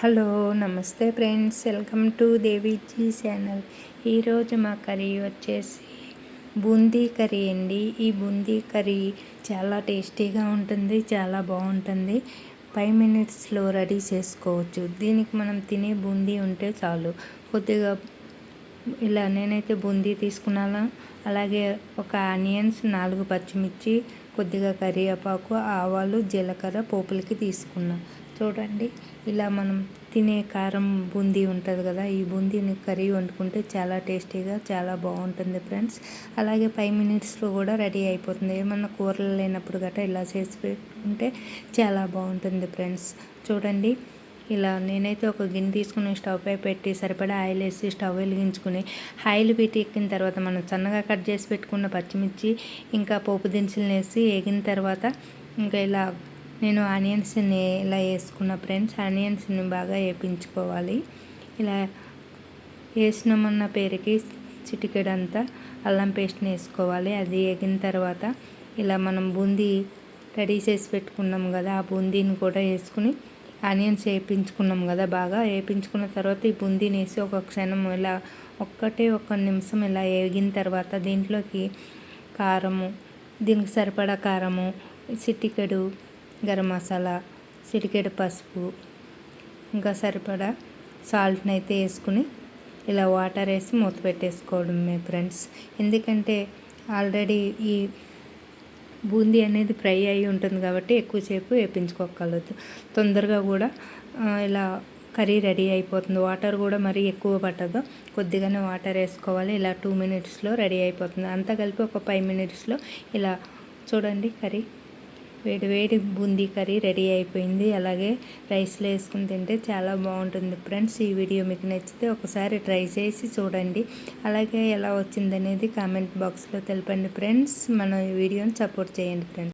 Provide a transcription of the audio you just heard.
Hello నమస్తే friends. Welcome to Deviji channel. ఈరోజు మా కర్రీ వచ్చేసి బూందీ కర్రీ అండి. ఈ బూందీ కర్రీ చాలా టేస్టీగా ఉంటుంది చాలా బాగుంటుంది. ఫైవ్ మినిట్స్లో రెడీ చేసుకోవచ్చు. దీనికి మనం తినే బూందీ ఉంటే చాలు. కొద్దిగా ఇలా నేనైతే బూందీ తీసుకున్నాను. అలాగే ఒక ఆనియన్స్ నాలుగు పచ్చిమిర్చి కొద్దిగా కరివేపాకు ఆవాలు జీలకర్ర పోపులకి తీసుకున్నాను చూడండి ఇలా మనం తినే కారం బూందీ ఉంటుంది కదా ఈ బూందీని కర్రీ వండుకుంటే చాలా టేస్టీగా చాలా బాగుంటుంది ఫ్రెండ్స్. అలాగే ఫైవ్ మినిట్స్లో కూడా రెడీ అయిపోతుంది. ఏమన్నా కూరలు లేనప్పుడు గట్రా ఇలా చేసి పెట్టుకుంటే చాలా బాగుంటుంది ఫ్రెండ్స్. చూడండి ఇలా నేనైతే ఒక గిన్నె తీసుకుని స్టవ్ పై పెట్టి సరిపడా ఆయిల్ వేసి స్టవ్ వెలిగించుకుని ఆయిల్ పెట్టి ఎక్కిన తర్వాత మనం సన్నగా కట్ చేసి పెట్టుకున్న పచ్చిమిర్చి ఇంకా పోపు దినుసులు వేసి ఎగిన తర్వాత ఇంకా ఇలా నేను ఆనియన్స్ని ఇలా వేసుకున్న ఫ్రెండ్స్ ఆనియన్స్ని బాగా వేపించుకోవాలి. ఇలా వేసినామన్న పేరుకి చిటికెడంతా అల్లం పేస్ట్ని వేసుకోవాలి. అది ఎగిన తర్వాత ఇలా మనం బూందీ రెడీ చేసి పెట్టుకున్నాం కదా ఆ బూందీని కూడా వేసుకుని ఆనియన్స్ వేయించుకున్నాం కదా బాగా. వేయించుకున్న తర్వాత ఈ బుందీని వేసి ఒక క్షణం ఇలా ఒక్కటే ఒక్క నిమిషం ఇలా వేగిన తర్వాత దీంట్లోకి కారము దీనికి సరిపడా కారము చిటికెడు గరం మసాలా సిటికెడు పసుపు ఇంకా సరిపడా సాల్ట్ని అయితే వేసుకుని ఇలా వాటర్ వేసి మూత పెట్టేసుకోవడమే ఫ్రెండ్స్. ఎందుకంటే ఆల్రెడీ ఈ బూందీ అనేది ఫ్రై అయి ఉంటుంది కాబట్టి ఎక్కువసేపు వేపించుకోగలదు తొందరగా కూడా ఇలా కర్రీ రెడీ అయిపోతుంది. వాటర్ కూడా మరీ ఎక్కువ పట్టదు. కొద్దిగానే వాటర్ వేసుకోవాలి. ఇలా టూ మినిట్స్లో రెడీ అయిపోతుంది. అంతా కలిపి ఒక ఫైవ్ మినిట్స్లో ఇలా చూడండి కర్రీ. వేడి వేడి బూందీ కర్రీ రెడీ అయిపోయింది. అలాగే రైస్లో వేసుకుని తింటే చాలా బాగుంటుంది ఫ్రెండ్స్. ఈ వీడియో మీకు నచ్చితే ఒకసారి ట్రై చేసి చూడండి. అలాగే ఎలా వచ్చిందనేది కామెంట్ బాక్స్లో తెలపండి ఫ్రెండ్స్. మన వీడియోని సపోర్ట్ చేయండి ఫ్రెండ్స్.